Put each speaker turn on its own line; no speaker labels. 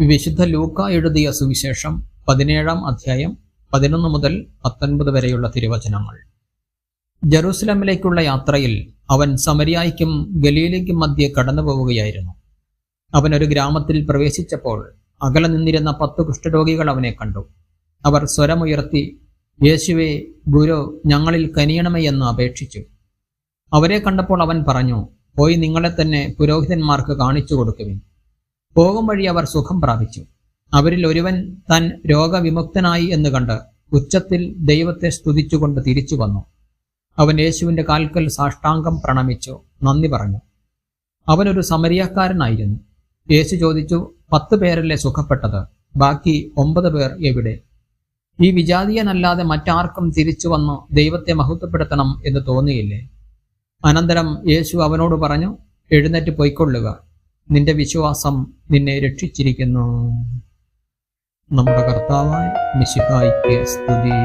വിശുദ്ധ ലൂക്ക എഴുതിയ സുവിശേഷം പതിനേഴാം അധ്യായം പതിനൊന്ന് മുതൽ പത്തൊൻപത് വരെയുള്ള തിരുവചനങ്ങൾ. ജെറൂസലമിലേക്കുള്ള യാത്രയിൽ അവൻ സമരിയായിക്കും ഗലീലയ്ക്കും മധ്യേ കടന്നു പോവുകയായിരുന്നു അവൻ ഒരു ഗ്രാമത്തിൽ പ്രവേശിച്ചപ്പോൾ അകലെ നിന്നിരുന്ന പത്ത് കുഷ്ഠരോഗികൾ അവനെ കണ്ടു. അവർ സ്വരമുയർത്തി യേശുവെ ഗുരു ഞങ്ങളിൽ കനിയണമേ എന്ന് അപേക്ഷിച്ചു. അവരെ കണ്ടപ്പോൾ അവൻ പറഞ്ഞു പോയി നിങ്ങളെ തന്നെ പുരോഹിതന്മാർക്ക് കാണിച്ചു കൊടുക്കുവിൻ. പോകും വഴി അവർ സുഖം പ്രാപിച്ചു. അവരിൽ ഒരുവൻ തൻ രോഗവിമുക്തനായി എന്ന് കണ്ട് ഉച്ചത്തിൽ ദൈവത്തെ സ്തുതിച്ചുകൊണ്ട് തിരിച്ചു വന്നു. അവൻ യേശുവിന്റെ കാൽക്കൽ സാഷ്ടാംഗം പ്രണമിച്ചു. നന്ദി പറഞ്ഞു. അവനൊരു സമരിയക്കാരനായിരുന്നു. യേശു ചോദിച്ചു പത്ത് പേരല്ലേ സുഖപ്പെട്ടത്? ബാക്കി ഒമ്പത് പേർ എവിടെ? ഈ വിജാതീയനല്ലാതെ മറ്റാർക്കും തിരിച്ചു വന്ന് ദൈവത്തെ മഹത്വപ്പെടുത്തണം എന്ന് തോന്നിയില്ലേ? അനന്തരം യേശു അവനോട് പറഞ്ഞു എഴുന്നേറ്റ് പൊയ്ക്കൊള്ളുക. നിന്റെ വിശ്വാസം നിന്നെ രക്ഷിച്ചിരിക്കുന്നു. നമ്മുടെ കർത്താവായ മിശിഹായിക്ക് സ്തുതി.